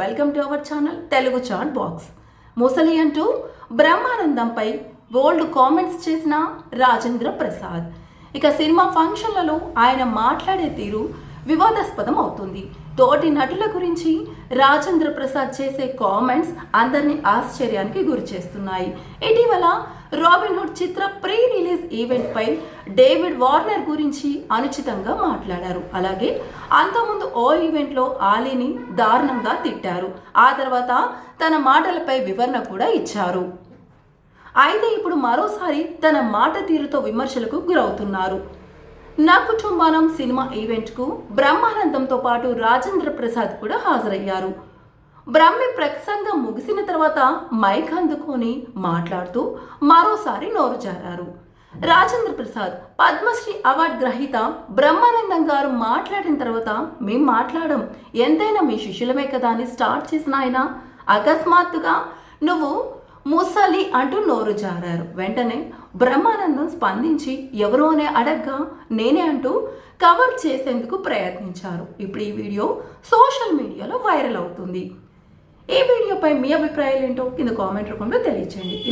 Welcome to our channel Telugu chat box. ముసలి అంటూ బ్రహ్మానందంపై బోల్డ్ comments చేసిన రాజేంద్ర ప్రసాద్. ఇక సినిమా ఫంక్షన్లలో ఆయన మాట్లాడే తీరు వివాదాస్పదం అవుతుంది. తోటి నటుల గురించి రాజేంద్ర ప్రసాద్ చేసే కామెంట్స్ అందరినీ ఆశ్చర్యానికి గురి చేస్తున్నాయి ఇటీవల రాబిన్ హుడ్ చిత్ర ప్రీ రిలీజ్ ఈవెంట్ పై డేవిడ్ వార్నర్ గురించి అనుచితంగా మాట్లాడారు. అలాగే అంతకుముందు ఓ ఈవెంట్లో ఆలీని దారుణంగా తిట్టారు. ఆ తర్వాత తన మాటలపై వివరణ కూడా ఇచ్చారు. అయితే ఇప్పుడు మరోసారి తన మాట తీరుతో విమర్శలకు గురవుతున్నారు. నా కుటుంబానం సినిమా ఈవెంట్కు బ్రహ్మానందంతో పాటు రాజేంద్ర ప్రసాద్ కూడా హాజరయ్యారు. బ్రహ్మి ప్రసంగం ముగిసిన తర్వాత మైక్ అందుకొని మాట్లాడుతూ మరోసారి నోరు జారారు. రాజేంద్ర ప్రసాద్ పద్మశ్రీ అవార్డు గ్రహీత బ్రహ్మానందం గారు మాట్లాడిన తర్వాత మేం మాట్లాడడం ఎంతైనా మీ శిష్యులమే కదా అని స్టార్ట్ చేసిన ఆయన. అకస్మాత్తుగా నువ్వు ముసలి అంటూ నోరు జారారు. వెంటనే బ్రహ్మానందం స్పందించి ఎవరు అనే అడగ్గా నేనే అంటూ కవర్ చేసేందుకు ప్రయత్నించారు. ఇప్పుడు ఈ వీడియో సోషల్ మీడియాలో వైరల్ అవుతుంది. ఈ వీడియోపై మీ అభిప్రాయాలు ఏంటో కింద కామెంట్ రూపంలో తెలియచేయండి.